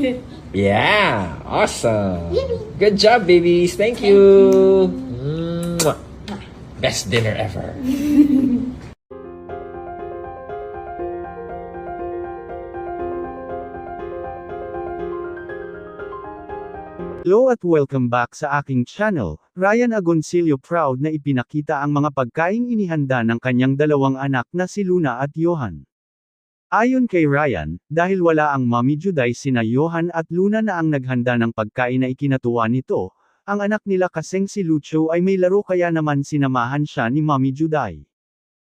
Yeah, awesome. Good job, babies. Thank you. Mwah. Best dinner ever. Hello at welcome back sa aking channel. Ryan Agoncillo proud na ipinakita ang mga pagkaing inihanda ng kanyang dalawang anak na si Luna at Johan. Ayon kay Ryan, dahil wala ang Mommy Juday sina Johan at Luna na ang naghanda ng pagkain na ikinatuwa nito, ang anak nila kaseng si Lucho ay may laro kaya naman sinamahan siya ni Mommy Juday.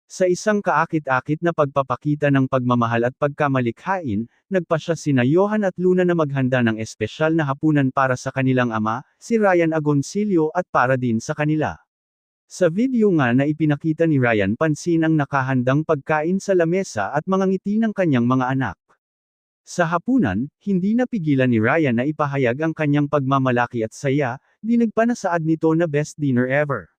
Sa isang kaakit-akit na pagpapakita ng pagmamahal at pagkamalikhain, nagpasya sina Johan at Luna na maghanda ng espesyal na hapunan para sa kanilang ama, si Ryan Agoncillo at para din sa kanila. Sa video nga na ipinakita ni Ryan pansin ang nakahandang pagkain sa lamesa at mga ngiti ng kanyang mga anak. Sa hapunan, hindi napigilan ni Ryan na ipahayag ang kanyang pagmamalaki at saya, dinagpanasaad nito na best dinner ever.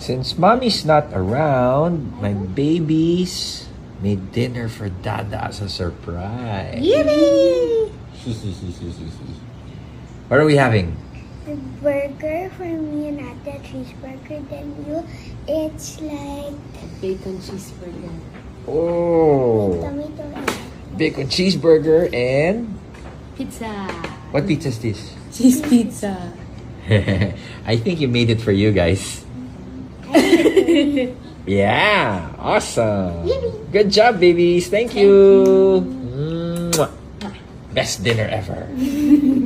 Since mommy's not around, my babies made dinner for Dada as a surprise. Yippee! what are we having? The burger for me and not the cheeseburger. Then you, it's like Bacon cheeseburger. Oh, tomato and bacon cheeseburger and Pizza. what pizza is this? Cheese pizza. I think you made it for you guys. Yeah, awesome. Good job, babies. Thank you. Mwah. Best dinner ever.